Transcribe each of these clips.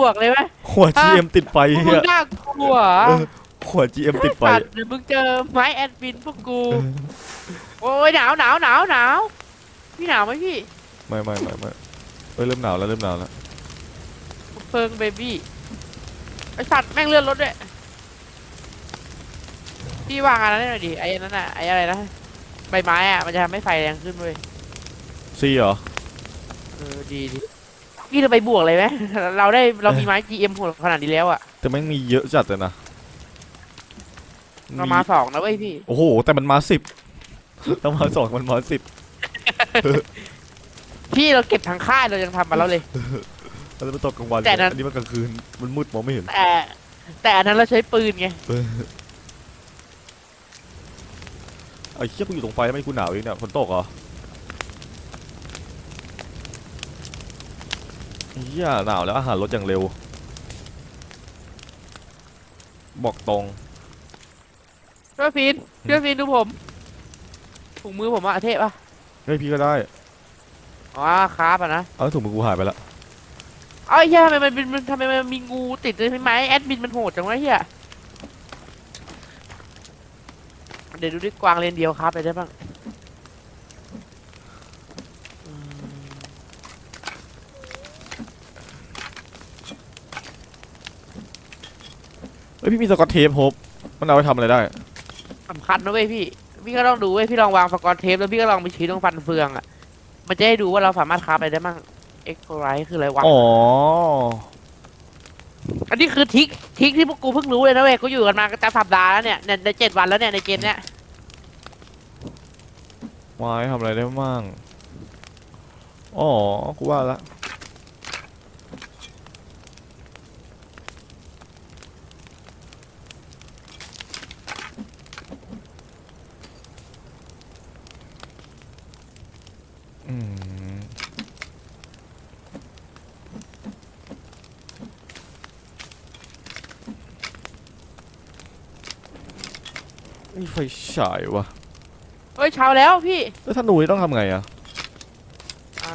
บวกเลยไหมหัว GM ติดไฟมึเฮีงยน่ากลัวเหรอเออหัว GM ติดไฟ สัตว์เดี๋ยวมึงเจอไม้แอดมินพวกกูเออโอ้ยหนาวหนาวหนาวหนาวพี่หนาวไหมพี่ไม่ไม่ไม่ไม่เอ้ยเริ่มหนาวแล้วเริ่มหนาวแล้วเพิงเบบี้ไอสัตว์แม่งเลื่อนรถด้วยพี่วางอันนั้นให้หน่อยดิไอ้นั่นน่ะไอ้อะไรนะใบไม้อะมันจะทำให้ไฟแรงขึ้นเว้ยซีเหรอเออดีดี พี่จะไปบวกเลยไหมเราได้เรามีไม้ GM โหดขนาดนี้แล้วอะแต่แม่งมีเยอะจัดเลยนะเรามาสองนะเว้ยพี่โอ้โห แต่มันมาสิบต้องมาสองมันมาสิบพี่เราเก็บทางค่ายเรายังทำมาแล้วเลยแล้วมันตกกลางวันแต่นั้น อันนี้มันกลางคืนมันมืดมองไม่เห็นแต่แต่อันนั้นเราใช้ปืนไงไอ้เชี่ยกูอยู่ตรงไฟไม่กูหนาวเองเนี่ยฝนตกเหรอ เฮียหนาวแล้วอาหารลดอย่างเร็ว บอกตรงเพื่อฟีนเพื่อฟีนดูผมถุงมือผมอะเทพอะเฮ้ยพี่ก็ได้ อ๋อคราบอะนะเอาถุงมือกูหายไปละเอ้ยเหี้ยทำไมมันเป็นมันทำไมมันมีงูติดเลยไหมแอดมินมันโหดจังวะเฮียเดี๋ยวดูดิกวางเลนเดียวครับไปได้บ้างอืม เฮ้ ยพี่มีสกอตเทปโฮปมันเอาไปทำอะไรได้สำคัญนะเว้ยพี่ พี่ก็ต้องดูเว้ยพี่ลองวางสกอตเทปแล้วพี่ก็ลองไปชี้ตรงฟันเฟืองอะ มันจะให้ดูว่าเราสามารถคราฟอะไรได้บ้างเอ็กโคไรคืออะไรวะ อ๋ออันนี้คือทริกทริกที่พวกกูเพิ่งรู้เลยนะเว้ยกูอยู่กันมาจะสัปดาห์แล้วเนี่ยในในเจ็ดวันแล้วเนี่ยในเกมเนี้ยไม้ทำอะไรได้บ้างอ๋อกูว่าละ อืมมีไฟฉายวะเฮ้ยเช้าแล้วพี่แล้วถ้าหนูนี่ต้องทำไงอะอ่า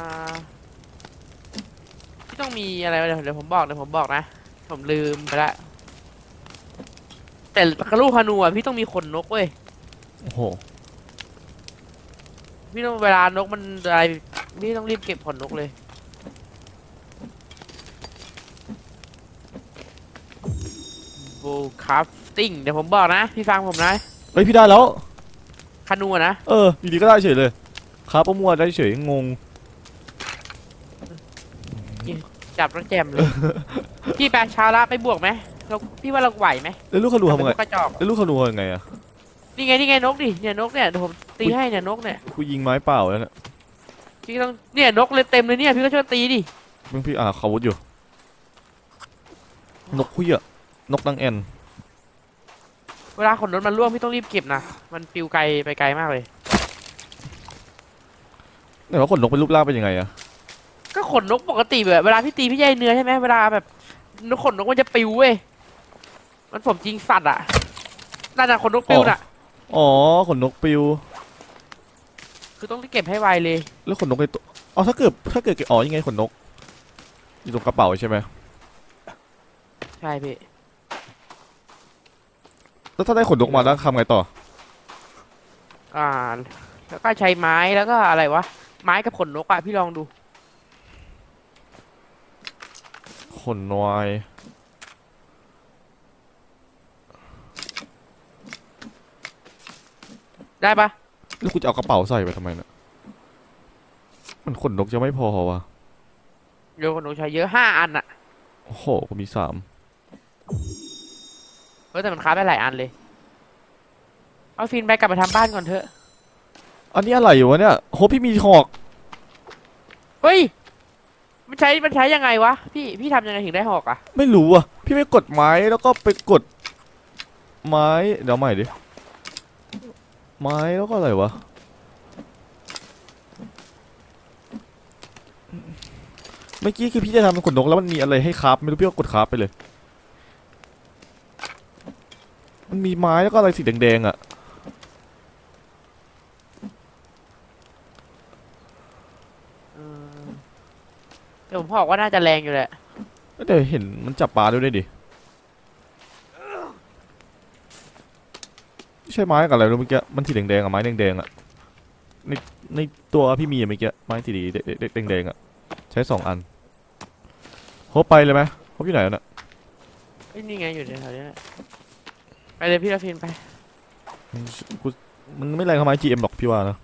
พี่ต้องมีอะไรวะเดี๋ยวเดี๋ยวผมบอกเดี๋ยวผมบอกนะ ผมลืมไปละแต่กระลูกฮานูอะพี่ต้องมีขนนกเว้ย โอ้โห พี่ต้องเวลานกมันอะไรพี่ต้องรีบเก็บขนนกเลยโบคาฟติ้งเดี๋ยวผมบอกนะ พี่ฟังผมนะเฮ้ยพี่ได้แล้ว คานูอะนะ เอออยู่ดีก็ได้เฉยเลย ครับประมวลได้เฉยงง จับแล้วแจมเลย พี่ไปเช้าละไปบวกไหมเราพี่ว่าเราไหวไหมแล้วลูกขนูทำไง เป็นพวกกระจอกแล้วลูกขนูทำไงอะ นี่ไงนี่ไงนกดิเนี่ยนกเนี่ยเดี๋ยวผมตีให้เนี่ยนกเนี่ยกูยิงไม้เปล่าแล้วเนี่ยพี่ต้องเนี่ยนกเลยเต็มเลยเนี่ยพี่ก็ช่วยตีดิเพิ่งพี่อ่าเขาวุธอยู่ นกคุยอะนกนางแอนเวลาขนนกมันร่วงพี่ต้องรีบเก็บนะมันปลิวไกลไปไกลมากเลย แต่ว่าขนนกเป็นรูปร่างเป็นยังไงอะก็ขนนกปกติแบบเวลาพี่ตีพี่ใยเนื้อใช่ไหมเวลาแบบนกขนนกมันจะปลิวเว้ยมันสมจริงสัตว์อะน่าจะขนนกปลิวน่ะ อ๋อขนนกปิว คือต้องรีบเก็บให้ไวเลย แล้วขนนกในตัวอ๋อถ้าเกิดถ้าเกิดอ๋อยังไงขนนกอยู่ตรงกระเป๋าใช่ไหมใช่พี่ แล้วถ้าได้ขนนกมาแล้วทำไงต่อ อ่า แล้วก็ใช้ไม้แล้วก็อะไรวะ ไม้กับขนนกอะพี่ลองดู ขนนวาย ได้ปะแล้วกูจะเอากระเป๋าใส่ไปทำไมเนี่ยมันขนนกจะไม่พอวะเดี๋ยวขนนกใช้เยอะห้าอันอะโอ้โหกูมีสามเออแต่มันค้าไปหลายอันเลย เอาฟินไปกลับไปทำบ้านก่อนเถอะ อันนี้อะไรวะเนี่ยโหพี่มีหอกเฮ้ย มันใช้ มันใช้ยังไงวะ พี่ พี่ทำยังไงถึงได้หอกอะไม่รู้อะพี่ไปกดไม้แล้วก็ไปกด ไม้เดี๋ยวใหม่ดิ ไม้แล้วก็อะไรวะ เมื่อกี้คือพี่จะทำเป็นขนนกแล้วมันมีอะไรให้คราฟไม่รู้พี่ก็กดคราฟไปเลย มันมีไม้แล้วก็อะไรสีแดงๆอะเดี๋ยวผมบอกว่าน่าจะแรงอยู่แหละแต่เห็นมันจับปลาด้วยด้วยดิ ไม่ใช่ไม้กับอะไรรู้เมื่อกี้มันสีแดงๆอะไม้แดงๆอะในในตัวพี่มีอะเมื่อกี้ไม้สีแดงๆอะใช้สองอันโฮปไปเลยไหมโฮปอยู่ไหนอะน่ะเอ้ยนี่ไงอยู่แถวๆนี้แหละไปเลยพี่ละฟินไปมึงกูมันไม่แรงเท่าไม้ GM หรอกพี่ว่านะ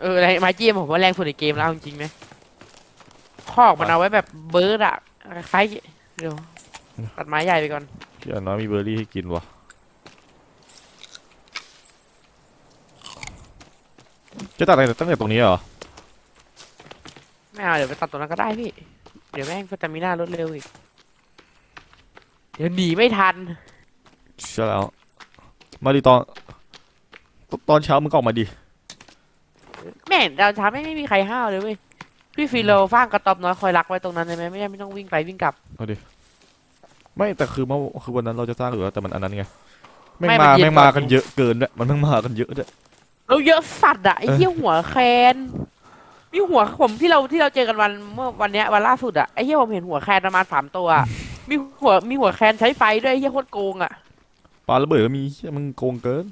เอออะไรไม้จีมผมว่าแรงสุดในเกมแล้วเอาจริงๆนะคอกมันเอาไว้แบบเบิร์ดอะคล้ายๆเดี๋ยวตัดไม้ใหญ่ไปก่อนพี่อย่างน้อยมีเบอร์รี่ให้กินวะ จะตัดอะไรตั้งแต่ตรงนี้เหรอ ไม่เอาเดี๋ยวไปตัดตรงนั้นก็ได้พี่ เดี๋ยวแม่งสตามิน่าลดเร็วอีก เดี๋ยวหนีไม่ทันใช่แล้ว มาดิตอนตตอนเช้ามึงก็ออกมาดิ แม่งดาวช้าไม่ไม่มีใครห้าวเลยเว้ย พี่ฟิโลฟางกระตอบน้อยคอยรักไว้ตรงนั้นได้ไหมไม่ได้ไม่ต้องวิ่งไปวิ่งกลับ ไม่แต่คือเมื่อคือวันนั้นเราจะสร้างอยู่แล้วแต่มันอันนั้นไงแม่งไม่มันมาเย็นแม่งมาก่อนกันเยอะเกินด้วยมันแม่งมากันเยอะด้วย แล้วเยอะสัตว์อะไอ้เออเหี้ยหัวแคนมีหัวผมที่เราที่เราเจอกันวันเมื่อวันเนี้ยวันล่าสุดอะไอ้เหี้ยผมเห็นหัวแคนประมาณสามตัวอะมีหัวมีหัวแคนใช้ไฟด้วยไอ้เหี้ยโคตรโกงอะปลาระเบิดก็มีเหี้ยมึงโกงเกิน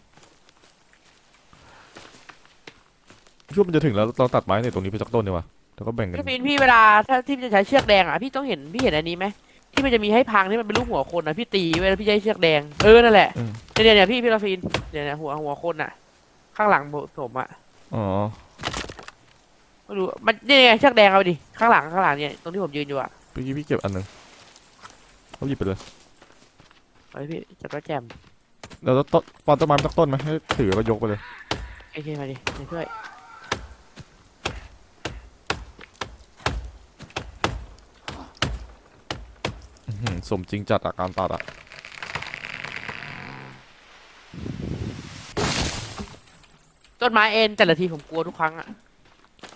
ช่วงมันจะถึงแล้วเราตัดไม้ในตรงนี้ไปสักต้นดีกว่าแล้วก็แบ่งกันพี่ฟินพี่เวลาถ้าที่จะใช้เชือกแดงอะพี่ต้องเห็นพี่เห็นอันนี้ไหมที่มันจะมีให้พังที่มันเป็นรูปหัวคนอะพี่ตีไว้แล้วพี่ใช้เชือกแดงเออนั่นแหละอืมเนี่ยเนี่ยพี่พี่ลาฟินเนี่ยเนี่ยหัวหัวคนอะ ข้างหลังผมอะอ๋อ ไม่รู้มันนี่ไงเชือกแดงเอาดิข้างหลังข้างหลังเนี่ยตรงที่ผมยืนอยู่อะเมื่อกี้พี่เก็บอันหนึ่งเขาหยิบไปเลยไปพี่จัดว่าแจมเราต้องต้นปอนต้นไม้สักต้นไหมให้ถือแล้วยกไปเลย โอเคมาดิมาช่วยอื้อหือสมจริงจัดอะการตัดอะ ต้นไม้เอ็นแต่ละทีผมกลัวทุกครั้งอะ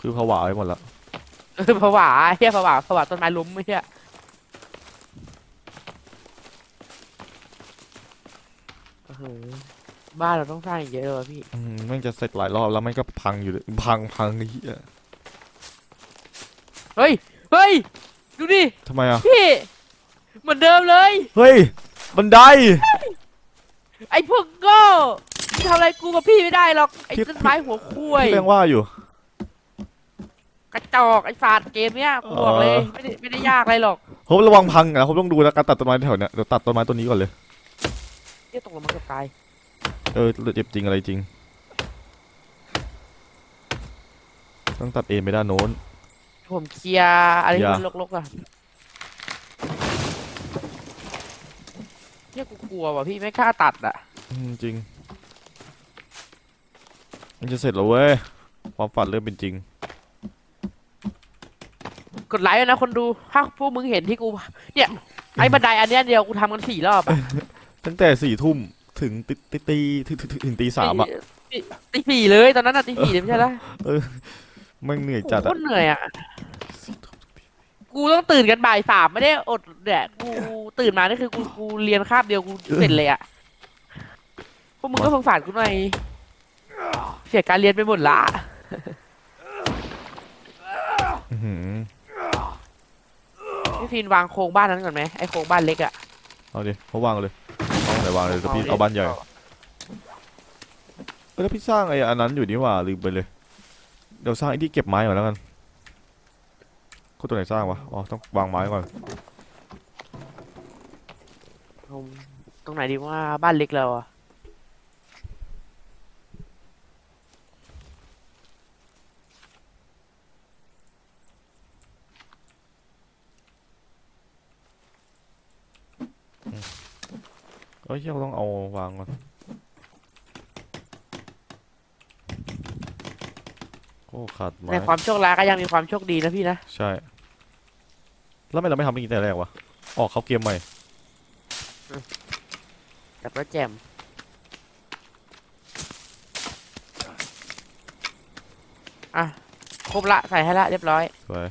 คือผวาไปหมดละเออผวาเฮียผวาผวาต้นไม้ล้มไม่เฮียโอ้โหบ้านเราต้องสร้างอีกเยอะเลยวะพี่ อืมแม่งจะเสร็จหลายรอบแล้วแม่งก็พังอยู่เลยพังพังไอ้เหี้ยเฮ้ย เฮ้ย ดูดิ ทำไมอะพี่ เหมือนเดิมเลย เฮ้ย บันได ไอ้พวกโง่ ที่ทำอะไรกูกับพี่ไม่ได้หรอก ไอ้พี่ ต้นไม้หัวคุ้ยพี่แม่งว่าอยู่ กระจอกไอ้ศาสตร์เกมเนี้ยกูบอกเลยเออไม่ได้ไม่ได้ยากอะไรหรอกผมระวังพังนะผมต้องดูนะการตัดต้นไม้แถวเนี้ยเดี๋ยวตัดต้นไม้ต้นนี้ก่อนเลยเฮียตกลงมาเกือบตายเออเจ็บจริงอะไรจริง ต้องตัดเองไปด้านโน้น ผมเคลียร์อะไรที่อย่ามันลกๆอะเนี่ยกูกลัวว่ะพี่ไม่กล้าตัดอะอืมจริง มันจะเสร็จแล้วเว้ย ความฝันเริ่มเป็นจริง กดไลค์ด้วยนะคนดู ถ้าพวกมึงเห็นที่กู เนี่ย ไอ้บันไดอันเนี้ยเดียวกูทำกันสี่รอบอะตั้งแต่สี่ทุ่มถึงตีตีตีถึงถึงถึงตีสามอะ ตีตีสี่เลยตอนนั้นอะตีสี่เลยไม่ใช่ละแม่งเหนื่อยโอ้จัดโหโคอะตรเหนื่อยอะกูต้องตื่นกันบ่ายสามไม่ได้อดเนี่ยกูตื่นมานี่คือกูกูเรียนคาบเดียวกูเสร็จเลยอะพวกมึงก็สงสารกูหน่อย เสียการเรียนไปหมดละอื้อหือพี่ฟินวางโครงบ้านนั้นก่อนไหมไอโครงบ้านเล็กอะเอาดิเขาวางเลยเอาไหนวางเลยแต่พี่ดิเอาบ้านใหญ่เออแล้วพี่สร้างไอ้อันนั้นอยู่นี่หว่าลืมไปเลยเดี๋ยวสร้างไอ้ที่เก็บไม้ก่อนแล้วกันกูตัวไหนสร้างวะอ๋อต้องวางไม้ก่อนผมตรงไหนดีว่าบ้านเล็กเราอะ เอ้ยเราต้องเอาวางก่อนโอ้ขาดไม้ในความโชคร้ายก็ยังมีความโชคดีนะพี่นะ ใช่ แล้วทำไมเราไม่ทำอย่างนี้แต่แรกวะออกเขาเกมใหม่จับแล้วแจมอะครบละใส่ให้ละเรียบร้อยสวย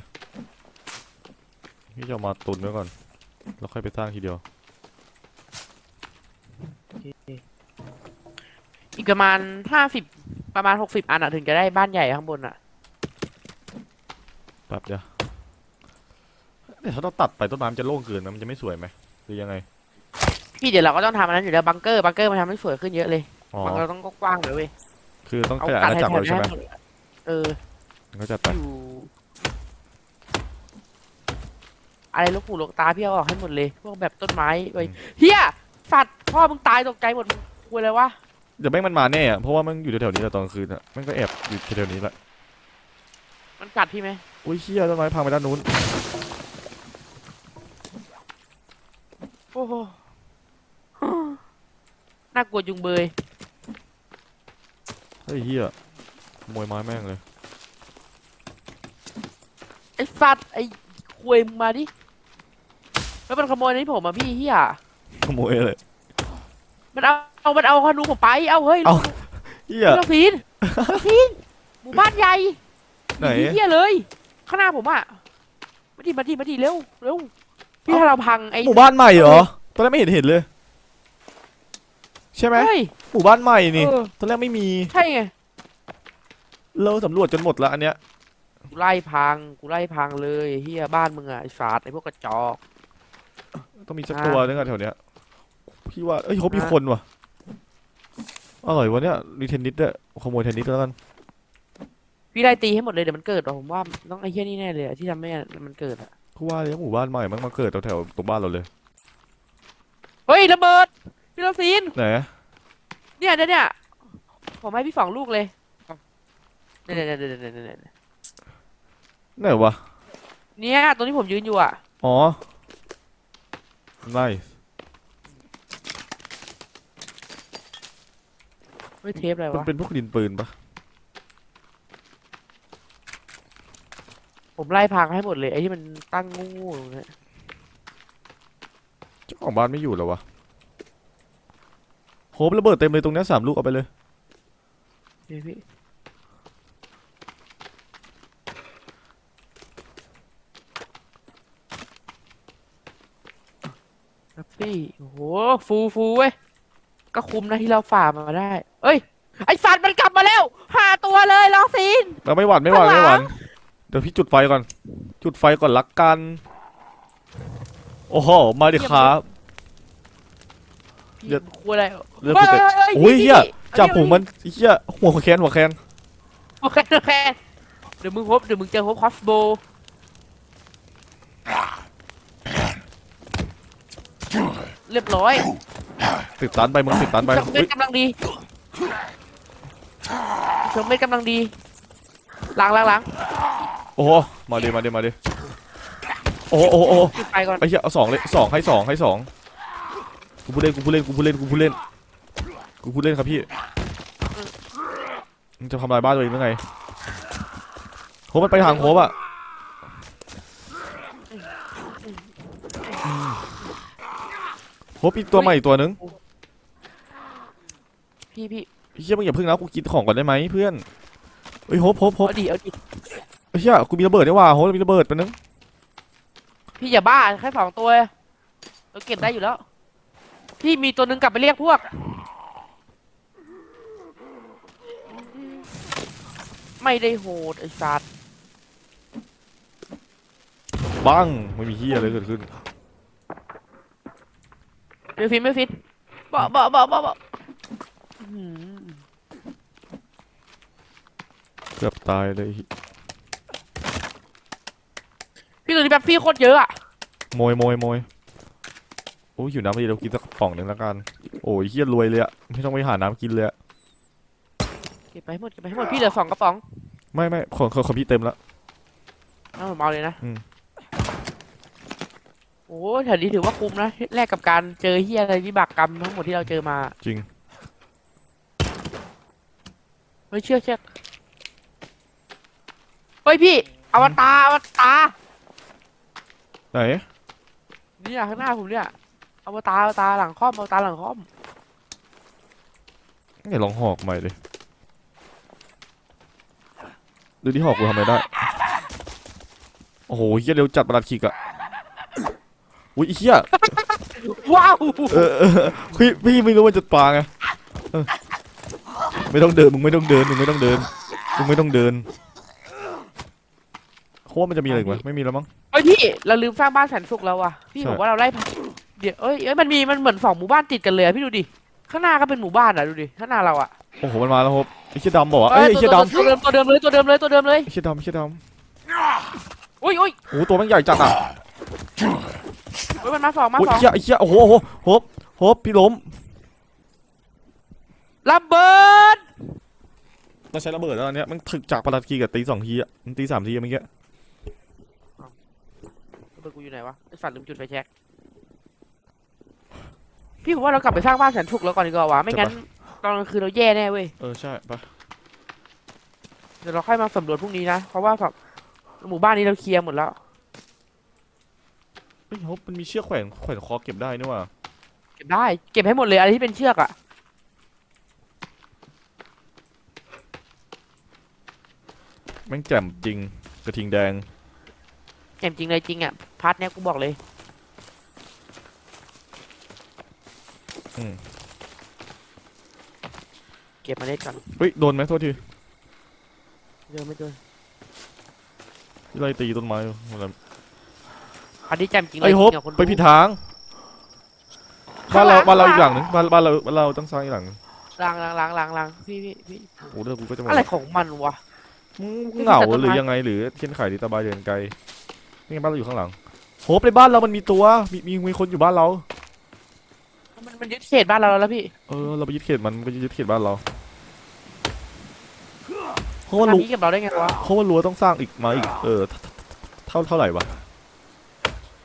พี่จะเอามาตุนไว้ก่อน แล้วค่อยไปสร้างทีเดียว อีก ประมาณห้าสิบประมาณหกสิบอันอะถึงจะได้บ้านใหญ่ข้างบนอะแป๊บเดียวแต่ถ้าเราตัดไปต้นไม้มันจะโล่งเกินนะมันจะไม่สวยไหมหรือยังไงพี่เดี๋ยวเราก็ต้องทำอันนั้นอยู่แล้วบังเกอร์บังเกอร์มันทำให้สวยขึ้นเยอะเลยอ๋อบังเกอร์ต้องกว้างเลยเว้ยคือต้องเอาขยายกัอาดณาให้จักรแทเลยใช่ไหมนเออก็จะไปอยู่อะไรลูกหูลูกตาพี่เอาออกให้หมดเลยพวกแบบต้นไม้ไว้เฮียสัตว์พ่อมึงตายตกใจหมดมึงคุยอะไรวะ เดี๋ยวแม่งมันมาแน่อะเพราะว่ามันอยู่แถวๆนี้แหละตอนกลางคืนอะแม่งก็แอบอยู่แถวๆนี้แหละมันกัดพี่ไหมอุ้ยเฮียต้นไม้พังไปด้านนู้นโอ้โห น่ากลัวจุงเบยเฮ้ยเฮียขโมยไม้แม่งเลยไอ้สัตว์ไอ้คุยมึงมาดิแล้วมันขโมยนี่ผมอะพี่เฮียขโมยเลยมันเอา เอามันเอาขนูผมไป เอาเฮ้ยเอาเฮียเลือกซีนเลือกซีนหมู่บ้านใหญ่ไหนเฮียเลย ข้างหน้าผมอะ มาดิมาดิมาดิเร็วเร็วพี่ถ้าเราพังไอ้หมู่บ้านใหม่เหรอ ตอนแรกไม่เห็นเห็นเลย ใช่ไหมเฮ้ย หมู่บ้านใหม่นี่ เออ ตอนแรกไม่มี ใช่ไง เราสำรวจจนหมดละอันเนี้ย กูไล่พัง กูไล่พังเลยไอ้เฮียบ้านมึงอะไอ้สาดไอ้พวกกระจอก ต้องมีสักอ่าตัวนึงอะแถวเนี้ยพี่ว่า เอ้ยเขามีอ่าคนว่ะ อร่อยวะเนี่ยมีเทนนิสด้วยขโมยเทนนิสแล้วกันพี่ไล่ตีให้หมดเลยเดี๋ยวมันเกิดว่ะผมว่าต้องไอ้เฮียนี่แน่เลยอะที่ทำให้มันเกิดอะกูว่าเลยหมู่บ้านใหม่มันมาเกิดแถวๆตรงบ้านเราเลยเฮ้ยระเบิดพี่เราซีนไหนเนี่ยเนี่ยเนี่ยผมให้พี่สองลูกเลยเนี่ยเนี่ยเนี่ยเนี่ยเนี่ยเนี่ยไหนวะเนี่ยตรงที่ผมยืนอยู่อะอ๋อไไม่เทปอะไรมันวะ เป็นพวกดินปืนปะผมไล่พังให้หมดเลยไอ้ที่มันตั้งงูๆอย่างเงี้ยเจ้าของบ้านไม่อยู่แล้ววะโหระเบิดเต็มเลยตรงเนี้ยสามลูกเอาไปเลยพี่พี่ครับพี่โอ้โหฟูฟูเว้ย ก็คุ้มนะที่เราฝ่ามาได้ เอ้ย ไอสัตว์มันกลับมาแล้วห้าตัวเลยลองซีน เราไม่หวั่นไม่หวั่นข้างไม่หหลัวั่งนเดี๋ยวพี่จุดไฟก่อน จุดไฟก่อนลักกัน โอ้โห มาดิครับพี่เดี๋ยวคุยอะไรเรื่องพี่เป็ดฮ้โอ้ยพี่เหี้ยพี่จับผมมันเฮียหัวแคนหัวแคนโอเคโอเคเดี๋ยวมึงพบเดี๋ยวมึงเจอพบคอสโบเรียบร้อย ติดตันไปมึงติดตันไปเชิงเม็อุ๊ดยกำลังดีเชิงเม็ดกำลังดีล้างล้างล้างโอ้โหมาดิมาดิมาดิโอ้โหโอ้โหโอ้โหจุดไฟก่อนไอ้เหี้ยเอาสองเลยสองให้สองให้สองกูพูดเล่นกูพูดเล่นกูพูดเล่นกูพูดเล่นกูพูดเล่นครับพี่มึงจะทำลายบ้านตัวเองหรือไงโหมันไปทางโคบอะ โหอีกตัวใหม่อีกตัวนึงพี่พี่ไอ้เฮียมึงอย่าพึ่งนะกูกินของก่อนได้ไหมเพื่อนเฮ้ยโฮบโฮบโฮบเอาดิเอาดิไอ้เฮียกูมีระเบิดนี่หว่าโฮบมีระเบิดไปบนึงพี่อย่าบ้าแค่สองตัวเราเก็บได้อยู่แล้ว พี่มีตัวหนึ่งกลับไปเรียกพวกไม่ได้โหดไอ้สัตว์บังไม่มีเฮียอะไรเกิดขึ้น ไม่ฟิตไม่ฟิตบ่บ่บ่บ่บ่อื้อหือเกือบตายเลย พี่ตัวนี้แบบฟรี่โคตรเยอะอะโมยโมยโมยโอ้ยหิวน้ำพอดีเรากินสักกระป๋องหนึ่งแล้วกัน โอ้ยเฮียรวยเลยอะไม่ต้องไปหาน้ำกินเลยอะเก็บไปให้หมดเก็บไปให้หมดพี่เหลือสองกระป๋องไม่ไม่ของของของพี่เต็มแล้วเอาผมเอาเลยนะอืม โอ้แถวนี้ถือว่าคุ้มนะแลกกับการเจอเฮียอะไรวิบากกรรมทั้งหมดที่เราเจอมาจริงเฮ้ยเชื่อเชื่อเฮ้ยพี่อวตารอวตารไหนเนี่ยข้างหน้าผมเนี่ยอวตารอวตารหลังค่อมอวตารหลังค่อมไหนลองหอกใหม่เลยดูที่หอกกูทำอะไรได้ โอ้โหเฮียเร็วจัดประหลัดขีกอะ อุ้ยไอ้เฮียว้าวเออเออพี่พี่ไม่รู้มันจะปาไงเออไม่ต้องเดินมึงไม่ต้องเดินมึงไม่ต้องเดินมึงไม่ต้องเดินโคตรมันจะมีอะไรอีกวะไม่มีแล้วมั้ง เอ้ยพี่เราลืมสร้างบ้านแสนสุขแล้วว่ะพี่ใช่ผมว่าเราไล่เดี๋ยวเอ้ยเอ้ยมันมีมันเหมือนสองหมู่บ้านติดกันเลยอะพี่ดูดิข้างหน้าก็เป็นหมู่บ้านอะดูดิข้างหน้าเราอะโอ้โหมันมาแล้วครับไอ้เชี่ยดำบอกว่าเอ้ยไอ้เชี่ยดำตัวเดิมตัวเดิมเลยตัวเดิมเลยตัวเดิมเลยไอ้เชี่ยดำไอ้เชี่ยดอุ้ยอุ้ยำโอ้โหตัวมันใหญ่จัดอะ อุ้ยมันมาสองมาโอ้ยสองไอ้เชี่ยไอ้เชี่ยโอ้โหโอ้โหโหบโหบพี่ล้มระเบิดเราใช้ระเบิดแล้วอันเนี้ยมันถึกจากปาราทีกับตีสองทีอะมันตีสามทีอะเมื่อกี้ระเบิดกูอยู่ไหนวะไอ้สัตว์ลืมจุดไฟแช็กพี่ผมว่าเรากลับไปสร้างบ้านแสนสุขแล้วก่อนดีกว่าวะไม่งั้นตอนกลางคืนเราแย่แน่เว้ยเออใช่ไปเดี๋ยวเราค่อยมาสำรวจพรุ่งนี้นะเพราะว่าแบบหมู่บ้านนี้เราเคลียร์หมดแล้ว เฮ้ยโหบมันมีเชือกแขวนแขวนคอเก็บได้นี่หว่าเก็บได้ เก็บให้หมดเลยอะไรที่เป็นเชือกอะแม่งแจ่มจริงกระทิงแดงแจ่มจริงเลยจริงอะพาร์ทเนี้ยกูบอกเลยอืม เก็บมาเล่นก่อนเฮ้ยโดนไหมโทษทีเดินไม่เดินที่ไล่ตีต้นไม้อยู่อะไร อันนี้แจ่มจริงเลยไอ้จโฮริบงอะคนดูไปผิดทางบ้านเราบ้านเราอีกหลังหนึงบ้านบ้านเราบ้านเราต้องสร้างอีกหลังหนึงล้างล้างล้างล้างล้างพี่พี่พี่โอ้เดี๋ยวกูก็จะหมดอะไรของมันวะ มึงนี่เหงาคือแต่ต้นหรือไม้ยังไงหรือเทียนไข่ดีตาบายเดินไกลนี่ไงบ้านเราอยู่ข้างหลังโฮบในบ้านเรามันมีตัวมีมีมีคนอยู่บ้านเรา มันมันยึดเขตบ้านเราแล้วพี่เออเราไปยึดเขตมันมันก็ยึดเขตบ้านเราเพราะว่าทำรู้นี้กับเราได้ไงวะเพราะว่ารั้วต้องสร้างอีกมาอีกเออเท่าเท่าไหร่วะ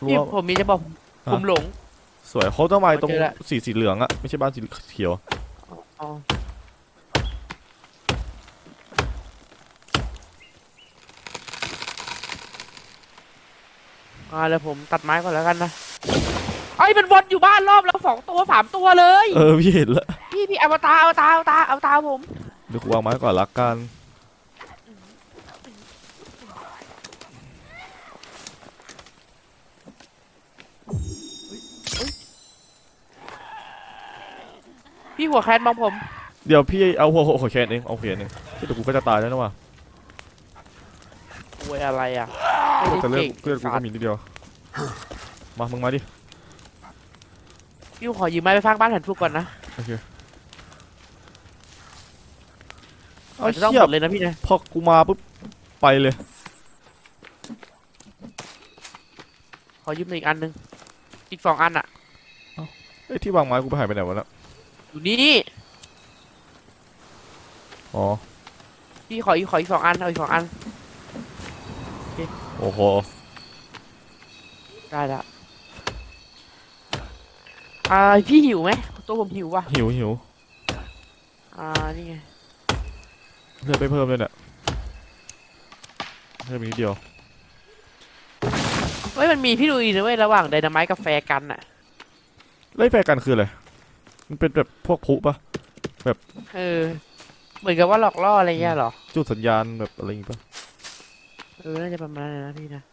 รั้พี่วผมมีจะบอกผมหลง สวยเขาต้องมาตรงเจอละสีสีเหลืองอะไม่ใช่บ้านสีเขียวอ๋ออ่าเดี๋ยวผมตัดไม้ก่อนแล้วกันนะไอ้ยมันวนอยู่บ้านรอบแล้วสองตัวสามตัวเลย เออพี่เห็นแล้วพี่พี่อวตารอวตารอวตารอวตารผมเดี๋ยวกูวางไม้ก่อนละกัน พี่หัวแคนมองผม เดี๋ยวพี่เอาหัวหัวแคนเองเอาแคนเองที่เดี๋ยวกูก็จะตายแล้วนะว่ะโวยอะไรอะไม่แต่ได้เลือดเก่งเลือดกูก็มีนิดเดียว มามึงมาดิพี่ขอยืมไม้ไปสร้างบ้านแผ่นฟุกก่อนนะโอเคเอาอาจจะต้องเชี่หยมดเลยนะพี่นะพอกูมาปุ๊บไปเลย ขอยืมอีกอันหนึงอีกสองอันอะไอ้ยที่วางไม้กูไปหายไปไหนวะน่ะ อยู่นี่อ๋อ พี่ขออีกขออีกสองอันเอาอีกสองอันโอ้โห ได้ละอ่าพี่หิวไหมตัวผมหิวว่ะหิวหิวอ่านี่ไงเลือดไปเพิ่มเลยเนี่ยเพิ่มอีกนิดเดียว เฮ้ยมันมีพี่ดูอีกนะเว้ยระหว่างไดนาไมต์กับแฟร์กันอะไล่แฟร์กันคืออะไร มันเป็นแบบพวกพลุปะเออ เหมือนกับว่าหลอกล่ออะไรเงี้ยเหรอ จุดสัญญาณแบบอะไรอย่างงี้ปะเออ น่าจะประมาณนั้นนะพี่นะ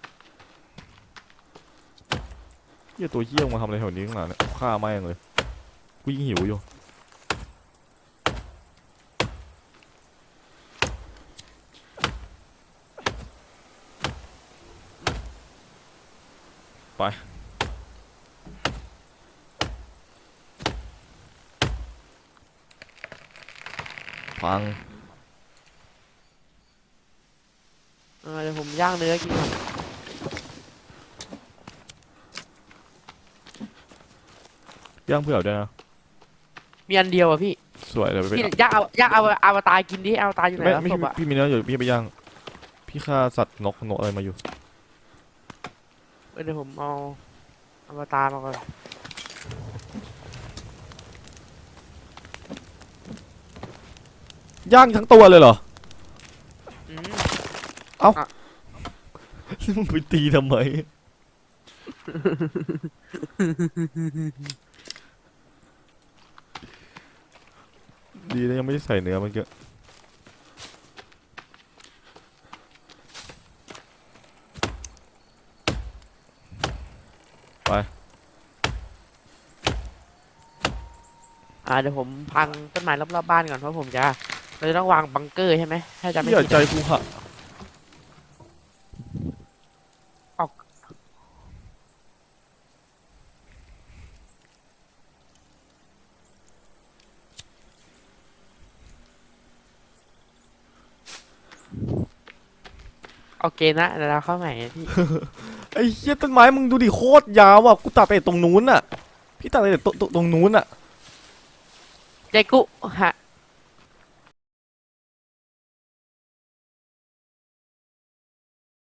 เหี้ยตัวเหี้ยมาทำอะไรแถวนี้ข้างหลังเนี่ยฆ่าแม่งเลยกูยิ่งหิวอยู่ไป พังอ่าเดี๋ยวผมย่างเนื้อกินก่อนย่างเผื่อด้วยนะ มีอันเดียวอะพี่สวยเลยไปพี่ย่างเอาย่างเอาอวตารกินดิอวตารอยู่ไหนไม่วะไม่ศพอะพี่มีเนื้ออยู่พี่ไปย่าง พี่ฆ่าสัตว์นกนกอะไรมาอยู่ เออเดี๋ยวผมเอาอวตารมาก่อน ย่างทั้งตัวเลยเหรอ อืมมึงไปตีทำไม ดีนะยังไม่ได้ใส่เนื้อเมื่อกี้อ่าเดี๋ยวผมพังต้นไม้รอบๆบ้านก่อนเพราะผมจะ เราจะต้องวางบังเกอร์ใช่ไหมถ้าจะไม่หี้ผิดใจกูหักโอเคนะเดี๋ยวเราเข้าใหม่พี่ ไอ้เหี้ยต้นไม้มึงดูดิโคตรยาวอะกูตัดไปตรงนู้นอะ พี่ตัดไปตรงตรงนู้นอะ ใจกุฮะ